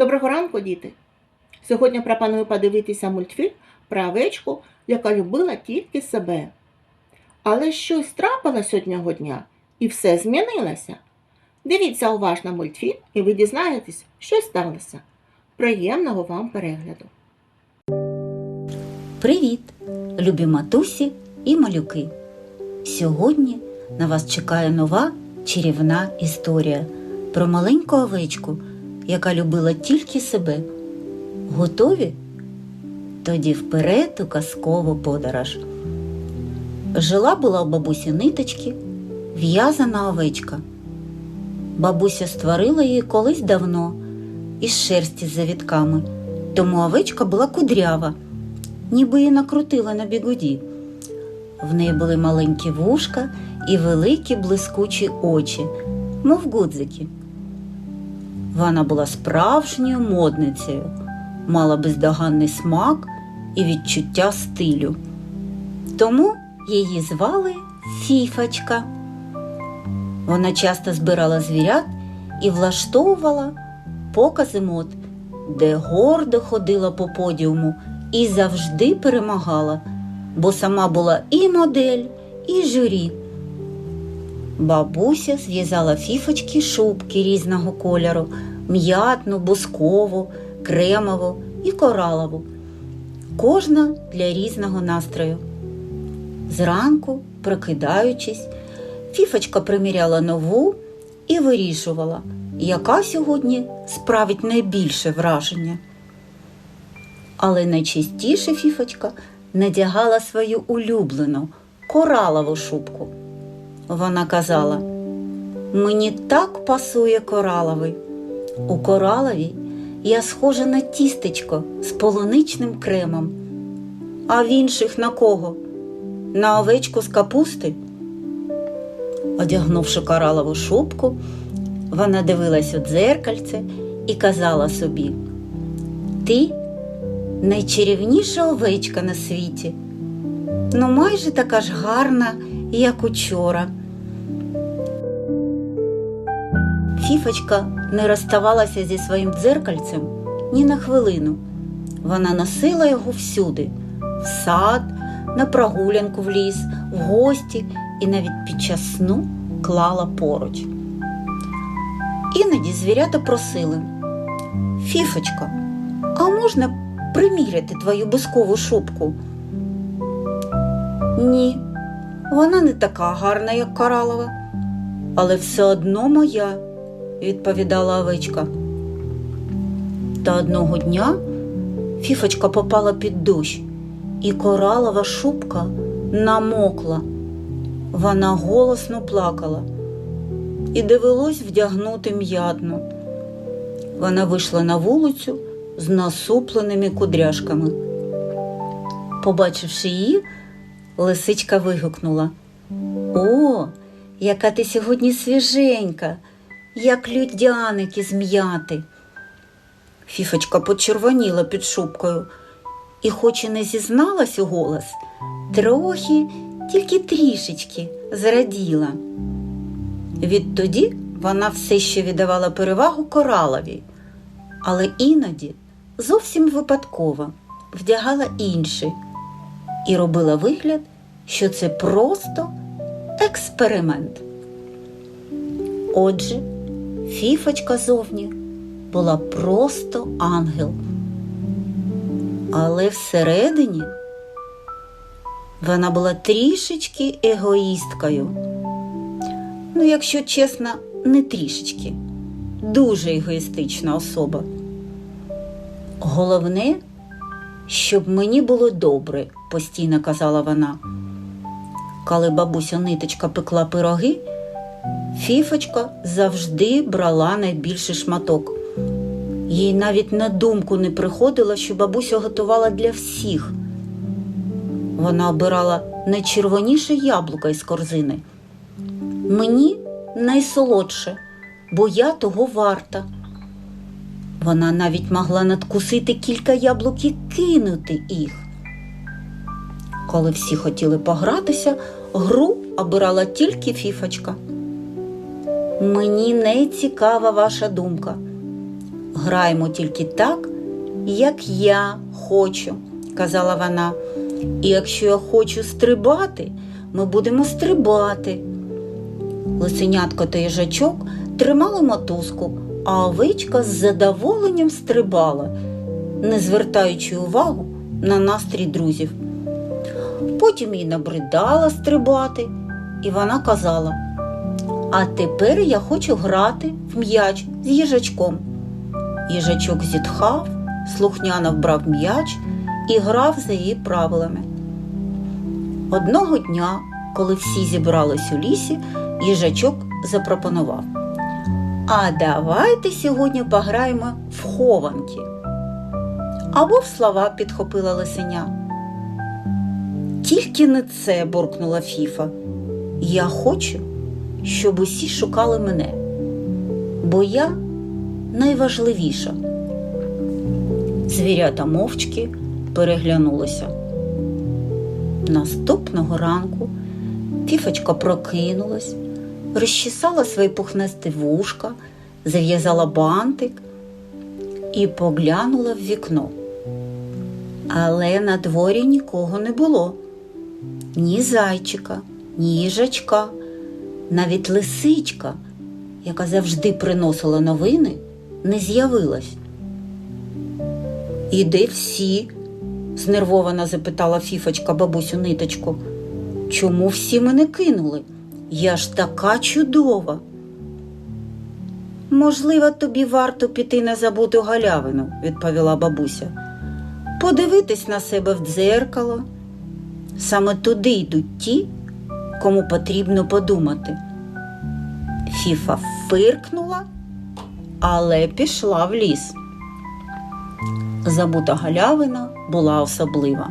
Доброго ранку, діти! Сьогодні пропоную подивитися мультфільм про овечку, яка любила тільки себе. Але щось трапилось одного дня, і все змінилося. Дивіться уважно мультфільм, і ви дізнаєтесь, що сталося. Приємного вам перегляду! Привіт, любі матусі і малюки! Сьогодні на вас чекає нова чарівна історія про маленьку овечку, яка любила тільки себе. Готові? Тоді вперед у казкову подорож. Жила була у бабусі ниточки, в'язана овечка. Бабуся створила її колись давно із шерсті з завітками, тому овечка була кудрява ніби її накрутила на бігуді. В неї були маленькі вушка і великі блискучі очі, мов гудзики. Вона була справжньою модницею, мала бездоганний смак і відчуття стилю. Тому її звали Фіфочка. Вона часто збирала звірят і влаштовувала покази мод, де гордо ходила по подіуму і завжди перемагала, бо сама була і модель, і журі. Бабуся зв'язала фіфочки шубки різного кольору, м'ятну, бускову, кремову і коралову. Кожна для різного настрою. Зранку, прокидаючись, фіфочка приміряла нову і вирішувала, яка сьогодні справить найбільше враження але найчастіше фіфочка надягала свою улюблену коралову шубку. Вона казала: мені так пасує кораловий. У кораловій я схожа на тістечко з полуничним кремом. А в інших на кого? На овечку з капусти. Одягнувши коралову шубку, вона дивилась у дзеркальце і казала собі: Ти найчарівніша овечка на світі. Ну, майже така ж гарна, як учора. Фіфочка не розставалася зі своїм дзеркальцем ні на хвилину. Вона носила його всюди в сад, на прогулянку в ліс, в гості і навіть під час сну клала поруч. Іноді звірята просили Фіфочка, а можна приміряти твою бускову шубку? Ні, вона не така гарна, як коралова, але все одно моя, відповідала овечка. Та одного дня фіфочка попала під дощ, і коралова шубка намокла. Вона голосно плакала і довелось вдягнути м'ядну. Вона вийшла на вулицю з насупленими кудряшками. Побачивши її, лисичка вигукнула О, яка ти сьогодні свіженька, як людяники зм'яти. Фіфочка почервоніла під шубкою і, хоч і не зізналась у голос, трохи, тільки трішечки зраділа. Відтоді вона все ще віддавала перевагу коралові, але іноді зовсім випадково вдягала інший і робила вигляд, що це просто експеримент. Отже, фіфочка зовні була просто ангел. Але всередині вона була трішечки егоїсткою. Ну, якщо чесно, не трішечки, дуже егоїстична особа. Головне, щоб мені було добре, постійно казала вона. Коли бабуся ниточка пекла пироги, фіфочка завжди брала найбільший шматок. Їй навіть на думку не приходило, що бабуся готувала для всіх. Вона обирала найчервоніше яблука із корзини. Мені найсолодше, бо я того варта. Вона навіть могла надкусити кілька яблук і кинути їх. Коли всі хотіли погратися, гру обирала тільки фіфочка. Мені не цікава ваша думка. граємо тільки так, як я хочу, казала вона. І якщо я хочу стрибати, ми будемо стрибати. Лисенятко та їжачок тримали мотузку, а овечка з задоволенням стрибала, не звертаючи увагу на настрій друзів. Потім їй набридала стрибати, і вона казала: А тепер я хочу грати в м'яч з їжачком. Їжачок зітхав, слухняно вбрав м'яч і грав за її правилами. Одного дня, коли всі зібрались у лісі, їжачок запропонував. А давайте сьогодні пограємо в хованки. Або в слова підхопила лисеня. Тільки не це, буркнула Фіфа. Я хочу, щоб усі шукали мене, бо я найважливіша. Звірята мовчки переглянулися. Наступного ранку Фіфочка прокинулась, розчесала свої пухнасті вушка, зав'язала бантик і поглянула в вікно. Але на дворі нікого не було ні зайчика, ні їжачка, навіть лисичка, яка завжди приносила новини, не з'явилась. І де всі? знервовано запитала Фіфочка бабусю ниточку. Чому всі мене кинули? Я ж така чудова. Можливо, тобі варто піти на забуту галявину, відповіла бабуся. Подивитись на себе в дзеркало. Саме туди йдуть ті, кому потрібно подумати. Фіфа фиркнула, але пішла в ліс. Забута галявина була особлива.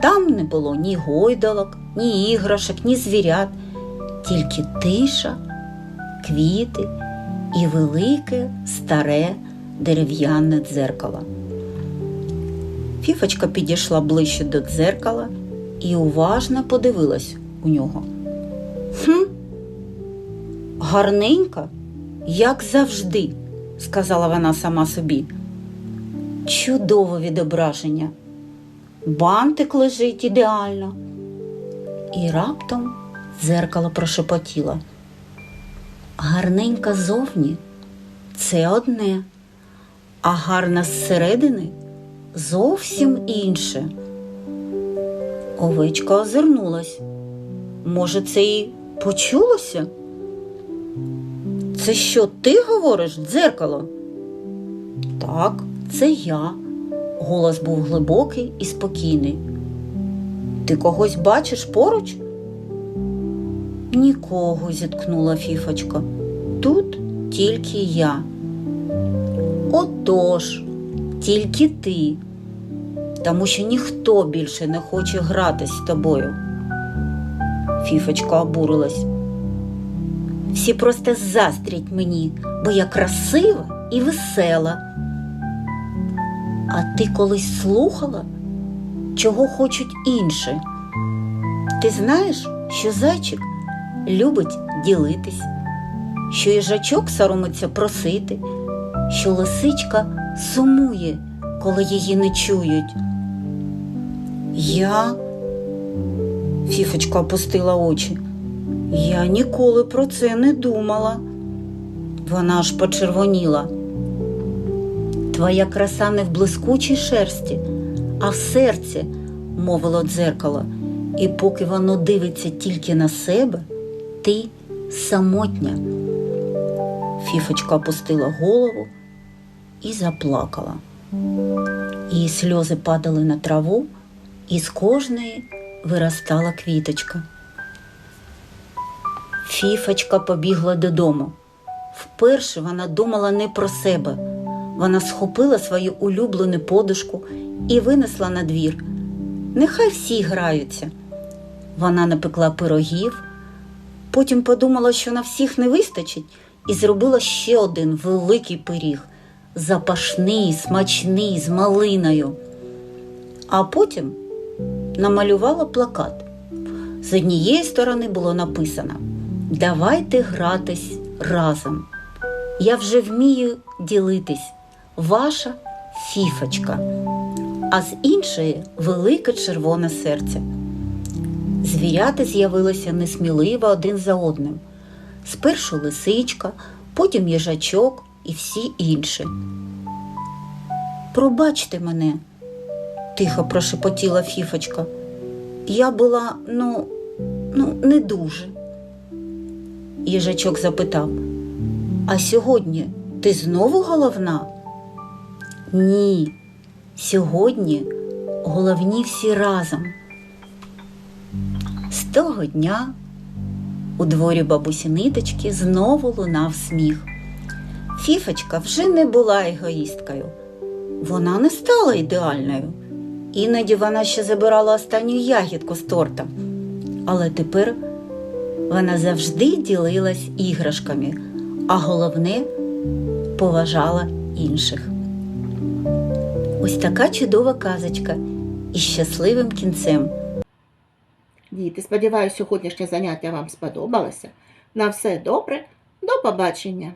Там не було ні гойдалок, ні іграшок, ні звірят, тільки тиша, квіти і велике старе дерев'яне дзеркало. Фіфочка підійшла ближче до дзеркала і уважно подивилась у нього. Хм, гарненька, як завжди, сказала вона сама собі. Чудове відображення. Бантик лежить ідеально. І раптом дзеркало прошепотіло. Гарненька зовні це одне, а гарна зсередини зовсім інше. Овечка озирнулась. Може, це і почулося? Це що ти говориш, дзеркало? Так, це я. Голос був глибокий і спокійний. Ти когось бачиш поруч? Нікого, зіткнула Фіфочка. Тут тільки я. Отож, тільки ти, тому що ніхто більше не хоче грати з тобою. Фіфочка обурилась. Всі просто заздрять мені, бо я красива і весела. А ти колись слухала, чого хочуть інші? Ти знаєш, що зайчик любить ділитись, що їжачок соромиться просити, що лисичка сумує, коли її не чують. Я, Фіфочка опустила очі, я ніколи про це не думала. Вона аж почервоніла. Твоя краса не в блискучій шерсті, а в серці, мовило дзеркало, і поки воно дивиться тільки на себе, ти самотня. Фіфочка опустила голову і заплакала. Її сльози падали на траву, і з кожної виростала квіточка. Фіфочка побігла додому. Вперше вона думала не про себе. Вона схопила свою улюблену подушку і винесла на двір. Нехай всі граються. Вона напекла пирогів, потім подумала, що на всіх не вистачить, і зробила ще один великий пиріг запашний, смачний, з малиною. А потім намалювала плакат. З однієї сторони було написано Давайте гратись разом. Я вже вмію ділитись, ваша фіфочка, а з іншої велике червоне серце. Звірята з'явилися несміливо один за одним. Спершу лисичка, потім їжачок і всі інші. Пробачте мене, тихо прошепотіла фіфочка. Я була, ну, ну, не дуже. Їжачок запитав: А сьогодні ти знову головна? Ні, сьогодні головні всі разом. З того дня у дворі бабусі ниточки знову лунав сміх. Фіфочка вже не була егоїсткою. Вона не стала ідеальною. Іноді вона ще забирала останню ягідку з торта. Але тепер вона завжди ділилась іграшками, а головне поважала інших. Ось така чудова казочка із щасливим кінцем. Діти, сподіваюся, сьогоднішнє заняття вам сподобалося. На все добре, до побачення!